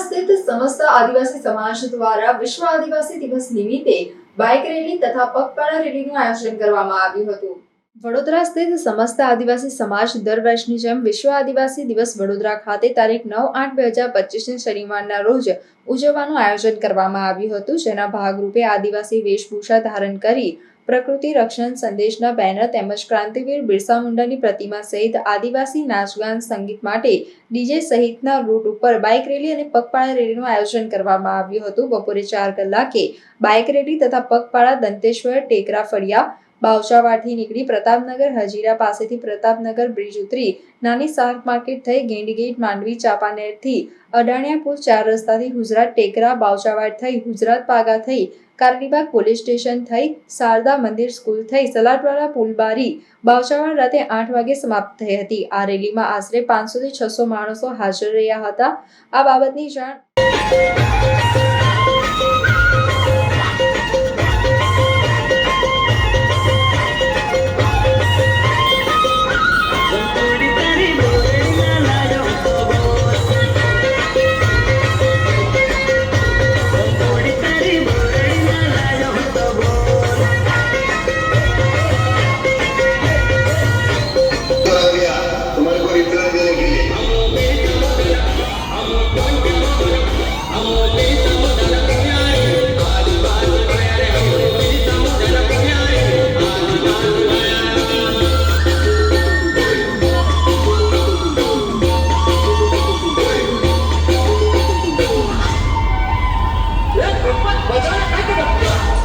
સ્થિત સમસ્ત આદિવાસી સમાજ દ્વારા વિશ્વ આદિવાસી દિવસ નિમિત્તે બાઇક રેલી તથા પગપાળા રેલીનું આયોજન કરવામાં આવ્યું હતું. વડોદરા સ્થિત સમસ્ત આદિવાસી સમાજ દર વર્ષની જેમ વિશ્વ આદિવાસી દિવસ વડોદરા ખાતે તારીખ નવ આઠ બે હજાર પચીસની શનિવારના રોજ ઉજવવાનું આયોજન કરવામાં આવ્યું હતું, જેના ભાગરૂપે આદિવાસી વેશભૂષા ધારણ કરી પ્રકૃતિ રક્ષણ સંદેશના બેનર તેમજ ક્રાંતિવીર બિરસા મુંડાની પ્રતિમા સહિત આદિવાસી નાચગાન સંગીત માટે ડીજે સહિતના રૂટ ઉપર બાઇક રેલી અને પગપાળા રેલીનું આયોજન કરવામાં આવ્યું હતું. બપોરે ચાર કલાકે બાઇક રેલી તથા પગપાળા દંતેશ્વર ટેકરા ફળિયા બાવચાવાડથી નીકળી પ્રતાપનગર, હજીરા પાસેથી પ્રતાપનગર બ્રિજ ઉતરી નાની શાક માર્કેટ થઈ ગેંડગેટ માંડવી, ચાપાનેરથી અડાણિયાપુર ચાર રસ્તાથી ગુજરાત, ટેકરા, બાવચાવાડ થઈ ગુજરાત પાગા થઈ કારણીબાગ પોલીસ સ્ટેશન થઈ શારદા મંદિર સ્કૂલ થઈ સલાડવાળા પુલબારી બાવચાવાડ રાતે આઠ વાગે સમાપ્ત થઈ હતી. આ રેલીમાં આશરે પાંચસોથી છસો માણસો હાજર રહ્યા હતા. આ બાબતની જાણ 마지막 한 번만 보자.